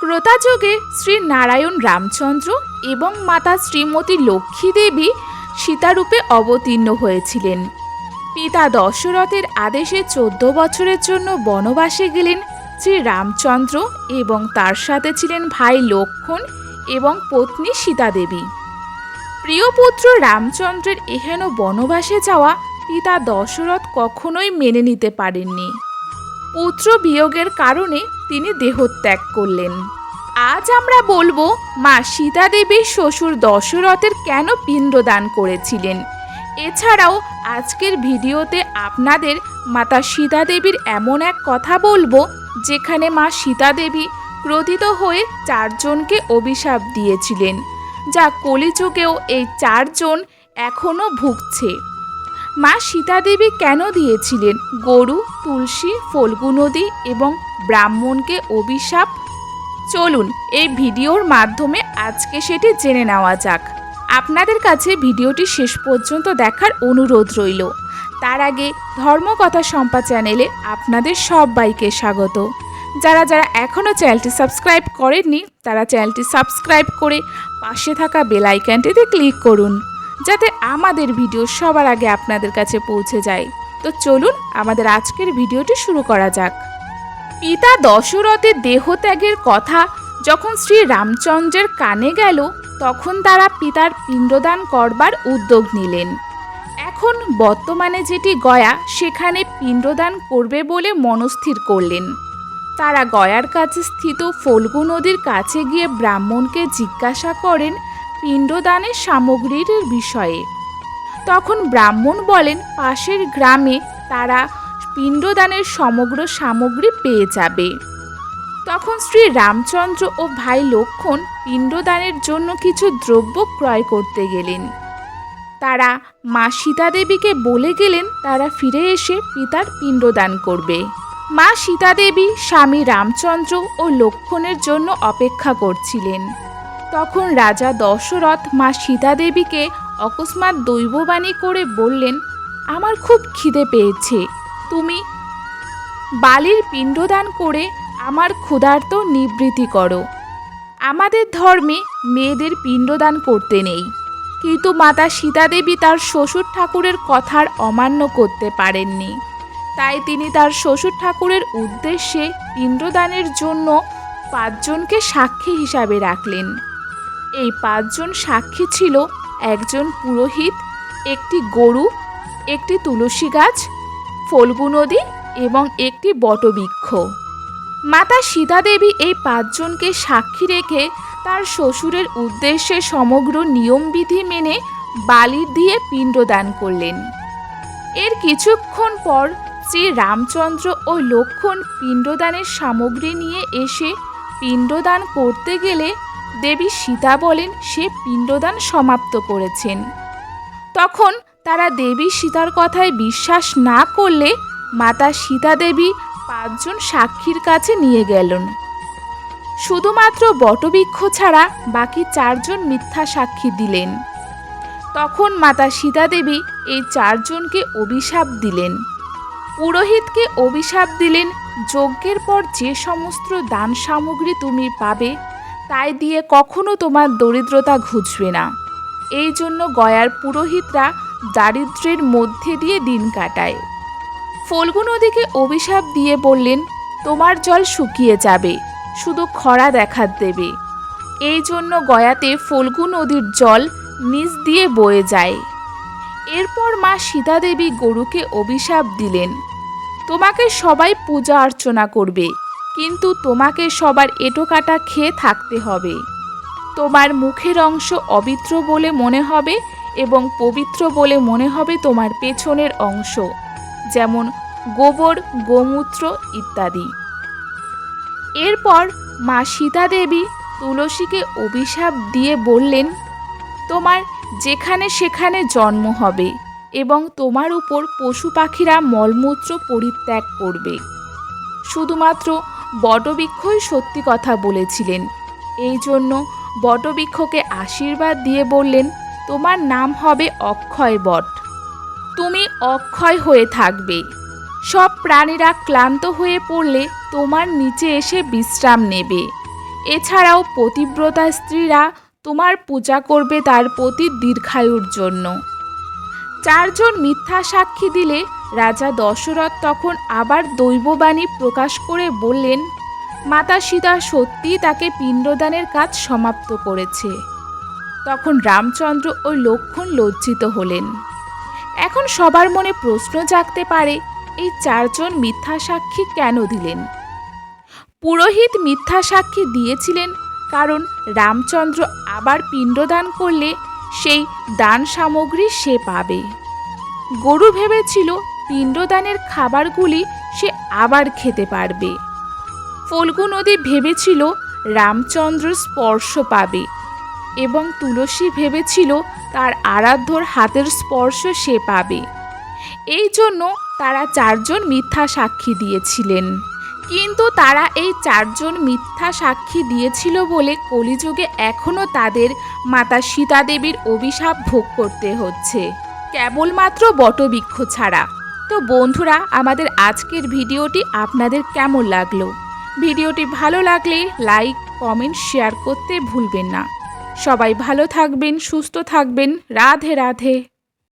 ক্রোতাযুগে শ্রী নারায়ণ রামচন্দ্র এবং মাতা শ্রীমতী লক্ষ্মী দেবী সীতারূপে অবতীর্ণ হয়েছিলেন। পিতা দশরথের আদেশে চোদ্দ বছরের জন্য বনবাসে গেলেন শ্রী রামচন্দ্র এবং তার সাথে ছিলেন ভাই লক্ষণ এবং পত্নী সীতা দেবী। প্রিয় পুত্র রামচন্দ্রের এহেন বনবাসে যাওয়া পিতা দশরথ কখনোই মেনে নিতে পারেননি। পুত্র বিয়োগের কারণে তিনি দেহত্যাগ করলেন। আজ আমরা বলব, মা সীতা দেবীর শ্বশুর দশরথের কেন পিণ্ডদান করেছিলেন? এছাড়াও আজকের ভিডিওতে আপনাদের মাতা সীতা দেবীর এমন এক কথা বলব, যেখানে মা সীতা দেবী ক্রোধিত হয়ে চারজনকে অভিশাপ দিয়েছিলেন, যা কলিযুগেও এই চারজন এখনও ভুগছে। মা সীতা দেবী কেন দিয়েছিলেন? গরু, তুলসী, ফল্গু নদী এবং ব্রাহ্মণকে অভিশাপ? চলুন, এই ভিডিওর মাধ্যমে আজকে সেটি জেনে নেওয়া যাক। আপনাদের কাছে ভিডিওটি শেষ পর্যন্ত দেখার অনুরোধ রইল। তার আগে ধর্মকথা সম্পা চ্যানেলে আপনাদের সবাইকে স্বাগত। যারা যারা এখনও চ্যানেলটি সাবস্ক্রাইব করেননি, তারা চ্যানেলটি সাবস্ক্রাইব করে পাশে থাকা বেল আইকনটিতে ক্লিক করুন। যাতে আমাদের ভিডিও সবার আগে আপনাদের কাছে পৌঁছে যায়। তো চলুন আমাদের আজকের ভিডিওটি শুরু করা যাক। পিতা দশরথের দেহত্যাগের কথা যখন শ্রী রামচন্দ্রের কানে গেল, তখন তারা পিতার পিণ্ডদান করবার উদ্যোগ নিলেন। এখন বর্তমানে যেটি গয়া, সেখানে পিণ্ডদান করবে বলে মনস্থির করলেন। তারা গয়ার কাছে স্থিত ফল্গু নদীর কাছে গিয়ে ব্রাহ্মণকে জিজ্ঞাসা করেন পিণ্ডদানের সামগ্রীর বিষয়ে। তখন ব্রাহ্মণ বলেন, পাশের গ্রামে তারা পিণ্ডদানের সমগ্র সামগ্রী পেয়ে যাবে। তখন শ্রী রামচন্দ্র ও ভাই লক্ষণ পিণ্ডদানের জন্য কিছু দ্রব্য ক্রয় করতে গেলেন। তারা মা সীতা দেবীকে বলে গেলেন, তারা ফিরে এসে পিতার পিণ্ডদান করবে। মা সীতা দেবী স্বামী রামচন্দ্র ও লক্ষণের জন্য অপেক্ষা করছিলেন। তখন রাজা দশরথ মা সীতা দেবীকে অকস্মাৎ দৈববাণী করে বললেন, আমার খুব খিদে পেয়েছে। তুমি বালির পিণ্ডদান করে আমার ক্ষুধার্ত নিবৃত্তি করো। আমাদের ধর্মে মেয়েদের পিণ্ডদান করতে নেই। কিন্তু মাতা সীতা দেবী তার শ্বশুর ঠাকুরের কথার অমান্য করতে পারেননি। তাই তিনি তার শ্বশুর ঠাকুরের উদ্দেশ্যে পিণ্ডদানের জন্য পাঁচজনকে সাক্ষী হিসাবে রাখলেন। এই পাঁচজন সাক্ষী ছিল একজন পুরোহিত, একটি গরু, একটি তুলসী গাছ, ফল্গু নদী এবং একটি বটবৃক্ষ। মাতা সীতা দেবী এই পাঁচজনকে সাক্ষী রেখে তার শ্বশুরের উদ্দেশ্যে সমগ্র নিয়মবিধি মেনে বালি দিয়ে পিণ্ডদান করলেন। এর কিছুক্ষণ পর শ্রী রামচন্দ্র ও লক্ষণ পিণ্ডদানের সামগ্রী নিয়ে এসে পিণ্ডদান করতে গেলে দেবী সীতা বলেন সে পিণ্ডদান সমাপ্ত করেছেন। তখন তারা দেবী সীতার কথায় বিশ্বাস না করলে মাতা সীতা দেবী পাঁচজন সাক্ষীর কাছে নিয়ে গেলেন। শুধুমাত্র বটবৃক্ষ ছাড়া বাকি চারজন মিথ্যা সাক্ষী দিলেন। তখন মাতা সীতা দেবী এই চারজনকে অভিশাপ দিলেন। পুরোহিতকে অভিশাপ দিলেন, যজ্ঞের পর যে সমস্ত দান সামগ্রী তুমি পাবে তাই দিয়ে কখনো তোমার দরিদ্রতা ঘুচবে না। এই জন্য গয়ার পুরোহিতরা দারিদ্র্যের মধ্যে দিয়ে দিন কাটায়। ফল্গু নদীকে অভিশাপ দিয়ে বললেন, তোমার জল শুকিয়ে যাবে, শুধু খরা দেখা দেবে। এই জন্য গয়াতে ফল্গু নদীর জল নিচ দিয়ে বয়ে যায়। এরপর মা সীতাদেবী গরুকে অভিশাপ দিলেন, তোমাকে সবাই পূজা অর্চনা করবে কিন্তু তোমাকে সবার এটো কাটা খেয়ে থাকতে হবে। তোমার মুখের অংশ অবিত্র বলে মনে হবে এবং পবিত্র বলে মনে হবে তোমার পেছনের অংশ, যেমন গোবর, গোমূত্র ইত্যাদি। এরপর মা সীতা দেবী তুলসীকে অভিশাপ দিয়ে বললেন, তোমার যেখানে সেখানে জন্ম হবে এবং তোমার উপর পশু পাখিরা মলমূত্র পরিত্যাগ করবে। শুধুমাত্র বটবৃক্ষই সত্যি কথা বলেছিলেন। এই জন্য বটবৃক্ষকে আশীর্বাদ দিয়ে বললেন, তোমার নাম হবে অক্ষয় বট। তুমি অক্ষয় হয়ে থাকবে। সব প্রাণীরা ক্লান্ত হয়ে পড়লে তোমার নিচে এসে বিশ্রাম নেবে। এছাড়াও পতিব্রতা স্ত্রীরা তোমার পূজা করবে তার প্রতি দীর্ঘায়ুর জন্য। চারজন মিথ্যা সাক্ষী দিলে রাজা দশরথ তখন আবার দৈববাণী প্রকাশ করে বললেন, মাতা সীতা সত্যিই তাকে পিণ্ডদানের কাজ সমাপ্ত করেছে। তখন রামচন্দ্র ও লক্ষণ লজ্জিত হলেন। এখন সবার মনে প্রশ্ন জাগতে পারে, এই চারজন মিথ্যা সাক্ষী কেন দিলেন? পুরোহিত মিথ্যা সাক্ষী দিয়েছিলেন কারণ রামচন্দ্র আবার পিণ্ডদান করলে সেই দান সামগ্রী সে পাবে। গরু ভেবেছিল পিণ্ডদানের খাবারগুলি সে আবার খেতে পারবে। ফল্গু নদী ভেবেছিল রামচন্দ্র স্পর্শ পাবে এবং তুলসী ভেবেছিল তার আরাধ্যর হাতের স্পর্শ সে পাবে। এই জন্য তারা চারজন মিথ্যা সাক্ষী দিয়েছিলেন। কিন্তু তারা এই চারজন মিথ্যা সাক্ষী দিয়েছিল বলে কলিযুগে এখনও তাদের মাতা সীতাদেবীর অভিশাপ ভোগ করতে হচ্ছে। কেবলমাত্র বটবৃক্ষ ছাড়া। তো বন্ধুরা, আমাদের আজকের ভিডিওটি আপনাদের কেমন লাগল? ভিডিওটি ভালো লাগলে লাইক, কমেন্ট, শেয়ার করতে ভুলবেন না। সবাই ভালো থাকবেন, সুস্থ থাকবেন। রাধে রাধে।